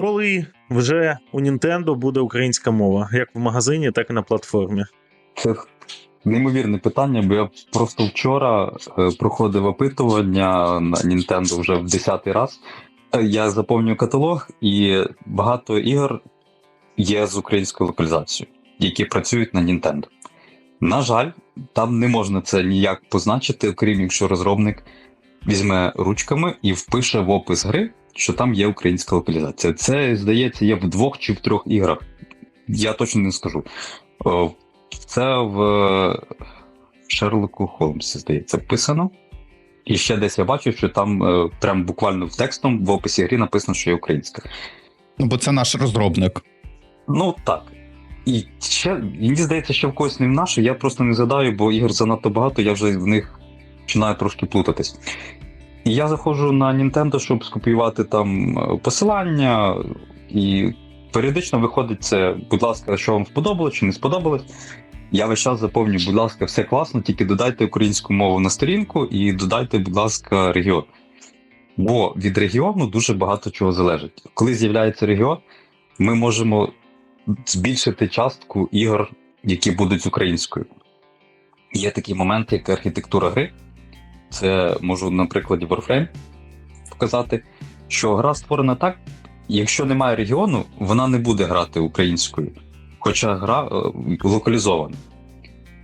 Коли вже у Nintendo буде українська мова, як в магазині, так і на платформі. Це неймовірне питання, бо я просто вчора е, проходив опитування на Nintendo вже в 10-й раз. Е, Я заповнюю каталог, і багато ігор є з українською локалізацією, які працюють на Nintendo. На жаль, там не можна це ніяк позначити, окрім якщо розробник візьме ручками і впише в опис гри, що там є українська локалізація. Це, здається, є в двох чи в трьох іграх. Я точно не скажу. Це в е, Шерлоку Холмсі, здається, вписано. І ще десь я бачу, що там е, прям буквально в текстом в описі гри написано, що є українська. Ну, бо це наш розробник. Ну так. І ще, мені здається, що в когось не в наше, я просто не згадаю, бо ігор занадто багато, я вже в них починаю трошки плутатись. Я заходжу на Nintendo, щоб скопіювати там е, посилання, і періодично виходить це, будь ласка, що вам сподобалось чи не сподобалось. Я весь час заповнюю, будь ласка, все класно, тільки додайте українську мову на сторінку і додайте, будь ласка, регіон. Бо від регіону дуже багато чого залежить. Коли з'являється регіон, ми можемо збільшити частку ігор, які будуть українською. Є такі моменти, як архітектура гри. Це можу на прикладі Warframe показати, що гра створена так, якщо немає регіону, вона не буде грати українською, хоча гра е, локалізована.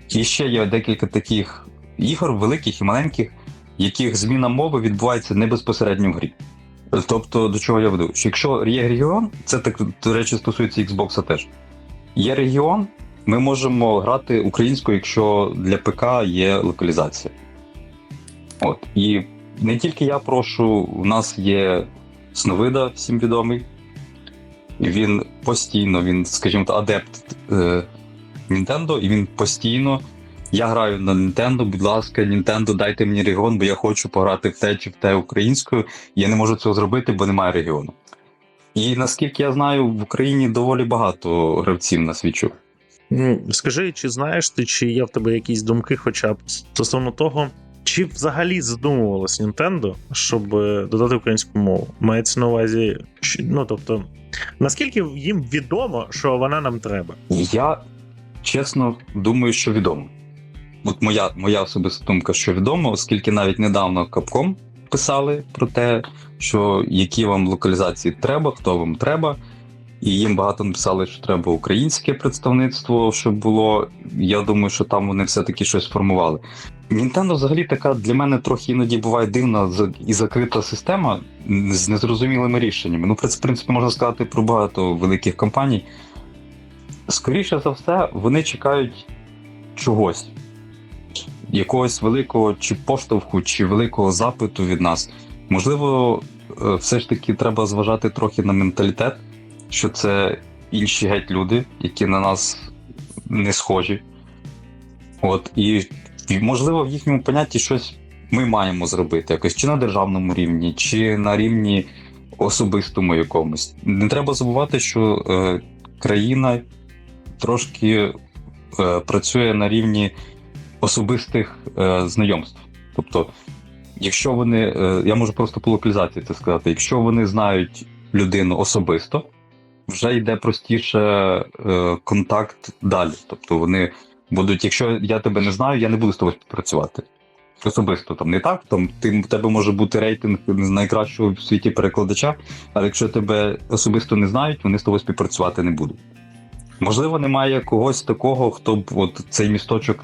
І ще є декілька таких ігор, великих і маленьких, яких зміна мови відбувається не безпосередньо в грі. Тобто, до чого я веду? Що якщо є регіон, це так, до речі, стосується Xbox теж. Є регіон, ми можемо грати українською, якщо для ПК є локалізація. От. І не тільки я прошу, у нас є Сновида, всім відомий. Він постійно, він, скажімо так, адепт е, і він постійно. Я граю на Nintendo, будь ласка, Nintendo, дайте мені регіон, бо я хочу пограти в те чи в те українською. Я не можу цього зробити, бо немає регіону. І наскільки я знаю, в Україні доволі багато гравців на свічу. Скажи, чи знаєш ти, чи є в тебе якісь думки, хоча б стосовно того, чи взагалі задумувалось Nintendo, щоб е, додати українську мову? Мається на увазі, ну тобто, наскільки їм відомо, що вона нам треба? Я чесно думаю, що відомо. От моя, моя особиста думка, що відомо, оскільки навіть недавно Capcom писали про те, що які вам локалізації треба, хто вам треба. І їм багато написали, що треба українське представництво, щоб було. Я думаю, що там вони все-таки щось формували. Nintendo взагалі така для мене трохи іноді буває дивна і закрита система з незрозумілими рішеннями. Ну, в принципі, можна сказати про багато великих компаній. Скоріше за все, вони чекають чогось, якогось великого чи поштовху, чи великого запиту від нас. Можливо, е, все ж таки треба зважати трохи на менталітет, що це інші геть люди, які на нас не схожі. От, і, можливо, в їхньому понятті щось ми маємо зробити, якось чи на державному рівні, чи на рівні особистому якомусь. Не треба забувати, що е, країна трошки е, працює на рівні особистих е, знайомств. Тобто, якщо вони, е, я можу просто по локалізації це сказати, якщо вони знають людину особисто, вже йде простіше е, контакт далі. Тобто вони будуть, якщо я тебе не знаю, я не буду з тобою співпрацювати. Особисто там не так, там ти, в тебе може бути рейтинг найкращого в світі перекладача, але якщо тебе особисто не знають, вони з тобою співпрацювати не будуть. Можливо, немає когось такого, хто б от цей місточок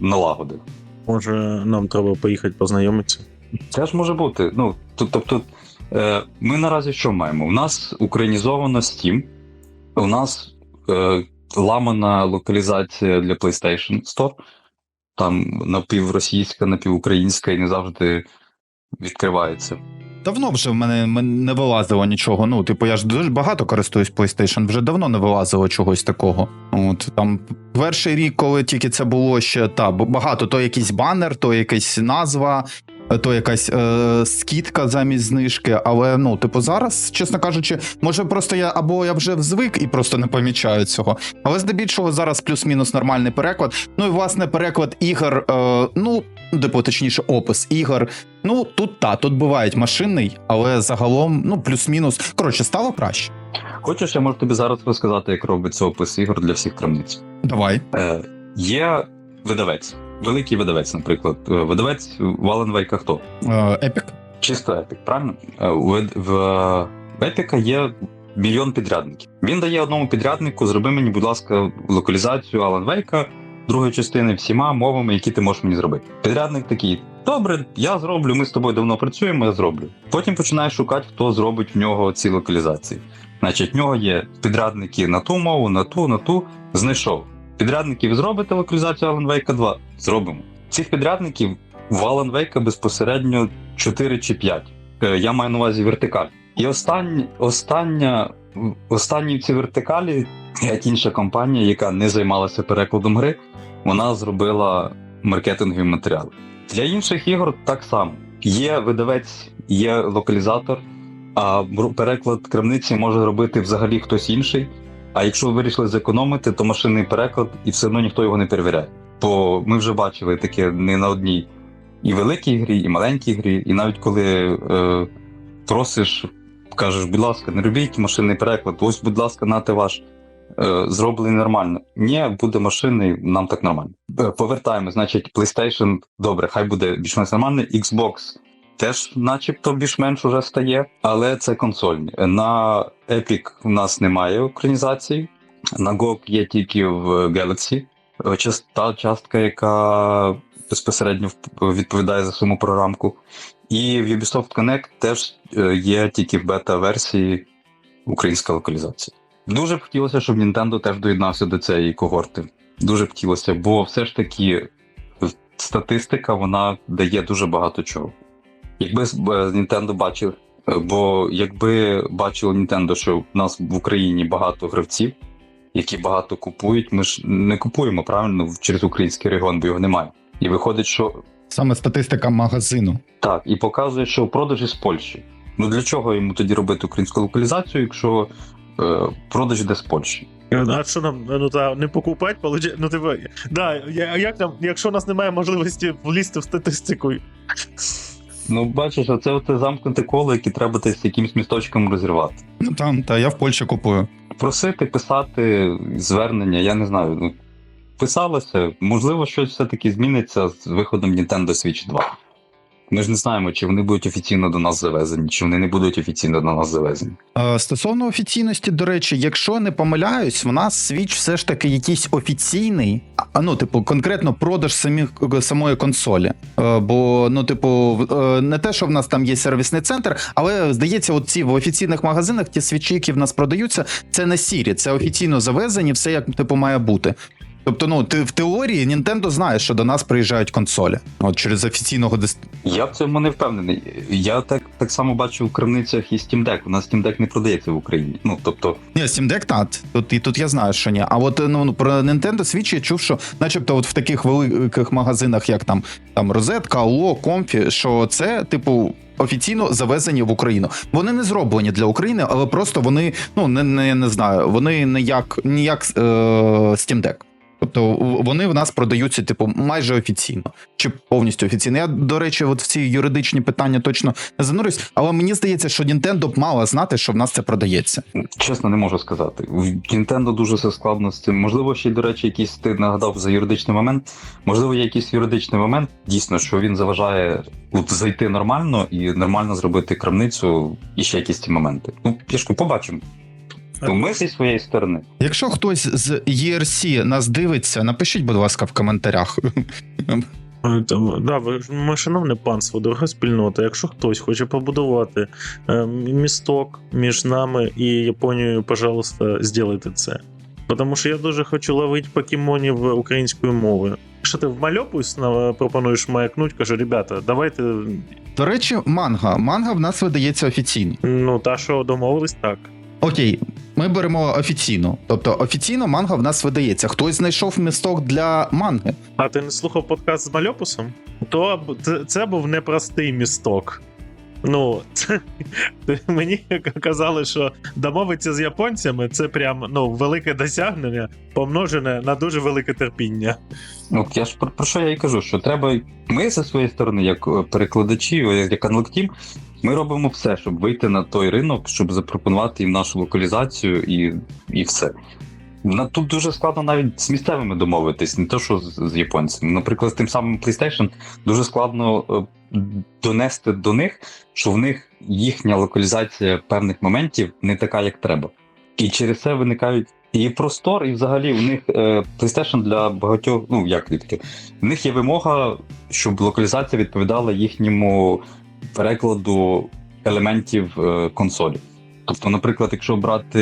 налагодив. Може, нам треба поїхати познайомитися? Це ж може бути. Ну, тобто, ми наразі що маємо? У нас українізовано Steam, у нас е, ламана локалізація для PlayStation Store, там напівросійська, напівукраїнська і не завжди відкривається. Давно вже в мене не вилазило нічого. Ну, типу, я ж дуже багато користуюсь PlayStation, вже давно не вилазило чогось такого. От там перший рік, коли тільки це було ще та багато, то якийсь банер, то якась назва. То якась е, скидка замість знижки. Але ну, типу, зараз, чесно кажучи, може просто я або я вже звик і просто не помічаю цього. Але здебільшого зараз плюс-мінус нормальний переклад. Ну і власне переклад ігор, е, ну, типу, точніше, опис ігор. Ну тут та, тут бувають машинний, але загалом, ну, плюс-мінус. Коротше, стало краще. Хочеш, я можу тобі зараз розказати, як робиться опис ігор для всіх крамниць. Давай. Е, є видавець, великий видавець, наприклад. Е, Видавець Валенвейка хто? Е, Епік. Чисто Епік, правильно? Е, В, в Епіка є мільйон підрядників. Він дає одному підряднику: зроби мені, будь ласка, локалізацію Алан Вейка другої частини всіма мовами, які ти можеш мені зробити. Підрядник такий: добре, я зроблю, ми з тобою давно працюємо, я зроблю. Потім починає шукати, хто зробить в нього ці локалізації. Значить, в нього є підрядники на ту мову, на ту, на ту. Знайшов. Підрядників зробите локалізацію Alan Wake 2? Зробимо. Цих підрядників в Alan Wake безпосередньо 4 чи 5. Е, Я маю на увазі вертикаль. І останні, остання, останні в цій вертикалі, як інша компанія, яка не займалася перекладом гри, вона зробила маркетингові матеріали. Для інших ігор так само. Є видавець, є локалізатор, а переклад крамниці може робити взагалі хтось інший. А якщо ви вирішили зекономити, то машинний переклад і все одно ніхто його не перевіряє. Бо ми вже бачили таке не на одній і великій грі, і маленькій грі, і навіть коли е, просиш, кажеш, будь ласка, не робіть машинний переклад, ось, будь ласка, нате ваш. Е, зроблений нормально. Ні, буде машинний, нам так нормально. Повертаємо, значить, PlayStation, добре, хай буде більш-менш нормальний. Xbox теж, начебто, більш-менш уже стає, але це консольні. На Epic у нас немає українізації. На GOG є тільки в Galaxy. Е, Та частка, яка безпосередньо відповідає за саму програмку. І в Ubisoft Connect теж е, є тільки в бета-версії українська локалізація. Дуже б хотілося, щоб Nintendo теж доєднався до цієї когорти. Дуже б хотілося, бо все ж таки статистика вона дає дуже багато чого. Якби з Nintendo бачив, е, бо якби бачило Nintendo, що в нас в Україні багато гравців, які багато купують, ми ж не купуємо правильно через український регіон, бо його немає. І виходить, що Саме статистика магазину. так, і показує, що продажі з Польщі. Ну для чого йому тоді робити українську локалізацію, якщо е, продаж йде з Польщі? А що нам ну та не покупати, получи... ну типу, да, а як нам, якщо у нас немає можливості влізти в статистику? Ну, бачиш, оце оце замкнуте коло, яке треба десь якимсь місточком розірвати. Ну там, та я в Польщі купую. Просити, писати звернення, я не знаю. Ну, писалося, можливо, щось все-таки зміниться з виходом Nintendo Switch 2. Ми ж не знаємо, чи вони будуть офіційно до нас завезені, чи вони не будуть офіційно до нас завезені. Стосовно офіційності, до речі, якщо не помиляюсь, в нас Switch все ж таки якийсь офіційний, а ну, типу, конкретно продаж самих самої консолі. Е, Бо, ну, типу, е, не те, що в нас там є сервісний центр, але здається, от ці в офіційних магазинах ті свічі, які в нас продаються, це не сірі, це офіційно завезені, все як типу має бути. Тобто, ну ти в теорії Nintendo знає, що до нас приїжджають консолі. От через офіційного дис... Я в цьому не впевнений. Я так, так само бачу в крамницях і Steam Deck. У нас Steam Deck не продається в Україні. Ну, тобто, Ні, Steam Deck, так, тут, і тут я знаю, що ні. А от ну, про Nintendo Switch я чув, що начебто от в таких великих магазинах, як там, там Розетка, Алло, Комфі, що це, типу. Офіційно завезені в Україну. Вони не зроблені для України, але просто вони, ну не, не, не знаю, вони не як ніяк е, Steam Deck. Тобто вони в нас продаються, типу, майже офіційно чи повністю офіційно. Я, до речі, от в ці юридичні питання точно не занурюсь, але мені здається, що Nintendo б мала знати, що в нас це продається. чесно, не можу сказати. В Nintendo дуже все складно з цим. Можливо, ще до речі, якийсь ти нагадав за юридичний момент. Можливо, є якийсь юридичний момент, дійсно, що він заважає от, зайти нормально і нормально зробити крамницю і ще якісь ці моменти. Ну, пішку, побачимо. Ну, ми зі своєї сторони. Якщо хтось з ERC нас дивиться, напишіть, будь ласка, в коментарях. Е, да, ми, шановне панство, дорога спільнота. Якщо хтось хоче побудувати е, місток між нами і Японією, пожалуйста, зробайте це. Тому що я дуже хочу ловити покемонів українською мовою. Якщо ти в мальопусь на- пропонуєш маякнуть, кажу, ребята, давайте. До речі, манга. Манга в нас видається офіційно. Ну, та що домовились так. Окей, ми беремо офіційно. Тобто офіційно манга в нас видається. Хтось знайшов місток для манги. А ти не слухав подкаст з Мальопусом? То це, був непростий місток. Ну, це, мені казали, що домовитися з японцями це прям ну, велике досягнення, помножене на дуже велике терпіння. Ну, я ж про, про що я і кажу, що треба. Ми зі своєї сторони, як е, перекладачі, як Team, ми робимо все, щоб вийти на той ринок, щоб запропонувати їм нашу локалізацію і, і все. Тут дуже складно навіть з місцевими домовитись, не то що з, японцями. Наприклад, з тим самим PlayStation дуже складно е, донести до них, що в них їхня локалізація певних моментів не така, як треба. І через це виникають і простор, і взагалі у них е, PlayStation для багатьох, ну як таке, в них є вимога, щоб локалізація відповідала їхньому перекладу елементів е, консолі. Тобто, наприклад, якщо брати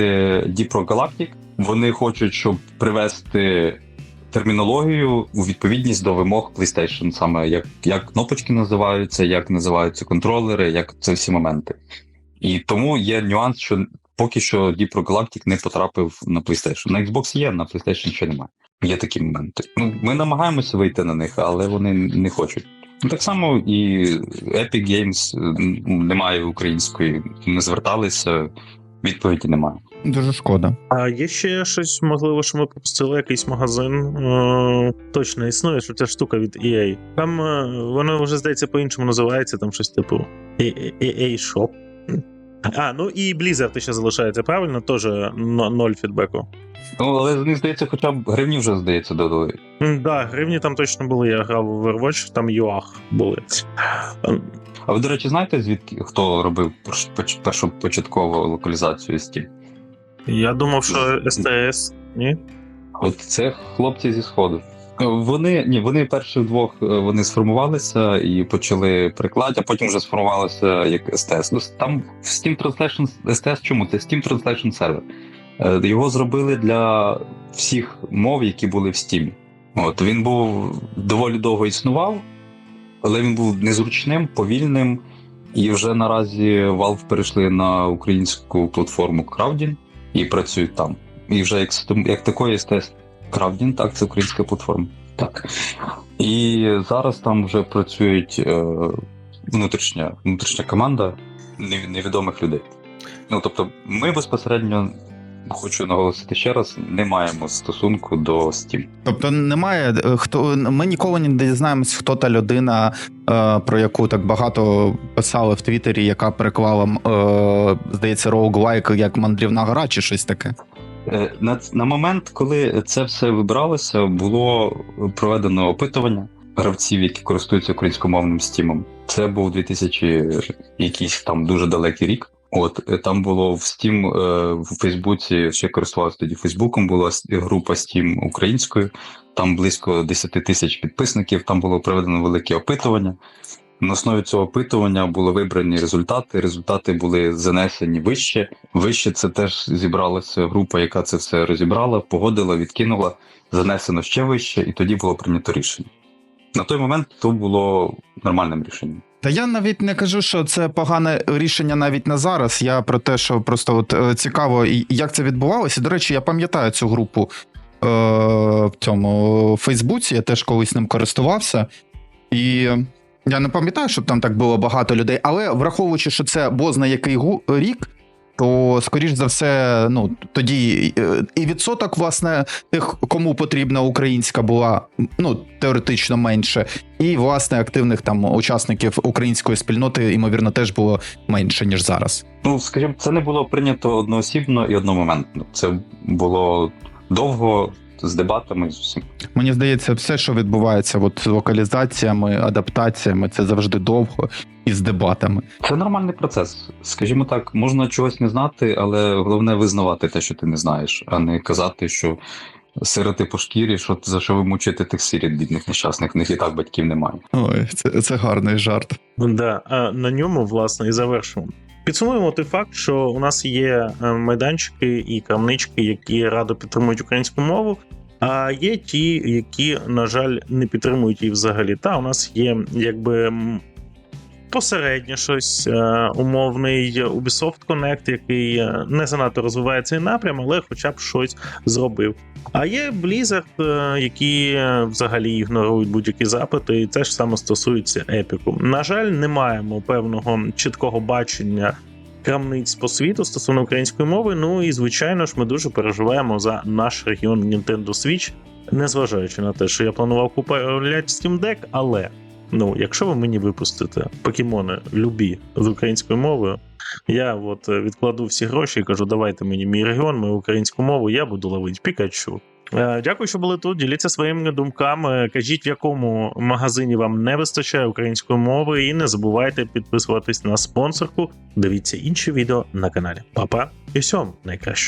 Deep Galactic, вони хочуть, щоб привести термінологію у відповідність до вимог PlayStation, саме як, як кнопочки називаються, як називаються контролери, як це всі моменти. І тому є нюанс, що поки що Deep Rock Galactic не потрапив на PlayStation. На Xbox є, на PlayStation ще немає. Є такі моменти. Ну, ми намагаємося вийти на них, але вони не хочуть. Ну, Так само і Epic Games немає української, не зверталися, відповіді немає. Дуже шкода. А є ще щось, можливо, що ми пропустили, якийсь магазин. Е, точно існує, що ця штука від EA. Там е, воно вже здається по-іншому називається, там щось типу EA Shop. А, ну і Blizzard ще залишається правильно, теж ноль фідбеку. Ну, але мені здається, хоча б гривні вже здається додали. М, Да, гривні там точно були. Я грав в Overwatch, там юах були. Ем, А ви, до речі, знаєте, звідки хто робив першу початкову локалізацію Steam? Я думав, що СТС. Ні? От це хлопці зі сходу. Вони ні, вони перші вдвох е, вони сформувалися і почали приклад, а потім вже сформувалися як STS. Ну там в Steam Translation STS чому? Це Steam Translation. Е, Його зробили для всіх мов, які були в Steam. От він був доволі довго існував, але він був незручним, повільним. І вже наразі Valve перейшли на українську платформу Crowdin і працюють там. І вже як, як такої STS Crowdin, так, це українська платформа. Так. І зараз там вже працюють е, внутрішня, внутрішня команда невідомих людей. Ну тобто, ми безпосередньо, хочу наголосити ще раз, не маємо стосунку до Steam. Тобто немає е, хто. Ми ніколи не дізнаємось, хто та людина, е, про яку так багато писали в Твіттері, яка переклала, е, здається, роуглайк як мандрівна гора чи щось таке. Е, На, на момент, коли це все вибиралося, було проведено опитування гравців, які користуються українськомовним стімом. Це був 2000 якийсь там дуже далекий рік. От е, там було в Steam, е, в Фейсбуці, ще користувався тоді Фейсбуком, була група Steam українською, там близько 10 тисяч підписників, там було проведено велике опитування. На основі цього опитування були вибрані результати. Результати були занесені вище. Вище це теж зібралася група, яка це все розібрала, погодила, відкинула, занесено ще вище, і тоді було прийнято рішення. На той момент то було нормальним рішенням. Та я навіть не кажу, що це погане рішення навіть на зараз. Я про те, що просто от е, цікаво, як це відбувалося. До речі, я пам'ятаю цю групу е, в цьому Фейсбуці. Я теж колись ним користувався. І я не пам'ятаю, щоб там так було багато людей, але враховуючи, що це бозна який гу- рік. То, скоріш за все, ну тоді е, і відсоток, власне, тих, кому потрібна українська була ну теоретично менше, і власне активних там учасників української спільноти, ймовірно, теж було менше ніж зараз. Ну, скажімо, це не було прийнято одноосібно і одномоментно. Це було довго з дебатами з усім. Мені здається, все, що відбувається, от з локалізаціями, адаптаціями, це завжди довго і з дебатами. Це нормальний процес. Скажімо так, можна чогось не знати, але головне визнавати те, що ти не знаєш, а не казати, що сироти по шкірі, що за що ви мучите тих сиріт бідних нещасних, в них і так батьків немає. Ой, це, це гарний жарт. Да, а на ньому, власне, і завершимо. Підсумуємо той факт, що у нас є е, майданчики і крамнички, які радо підтримують українську мову. А є ті, які, на жаль, не підтримують її взагалі. Та у нас є якби посередньо щось, е, умовний Ubisoft Connect, який е, не занадто розвиває цей напрям, але хоча б щось зробив. А є Blizzard, е, які взагалі ігнорують будь-які запити, і те ж саме стосується епіку. На жаль, не маємо певного чіткого бачення крамниць по світу стосовно української мови. Ну і звичайно ж, ми дуже переживаємо за наш регіон Nintendo Switch, незважаючи на те, що я планував купувати Steam Deck, але. Ну, якщо ви мені випустите покемони любі з українською мовою, я от е, відкладу всі гроші і кажу, давайте мені мій регіон, мою українську мову, я буду ловити Пікачу. Е, Дякую, що були тут. Діліться своїми думками. Кажіть, в якому магазині вам не вистачає української мови, і не забувайте підписуватись на спонсорку. Дивіться інші відео на каналі. Па-па і всього найкраще.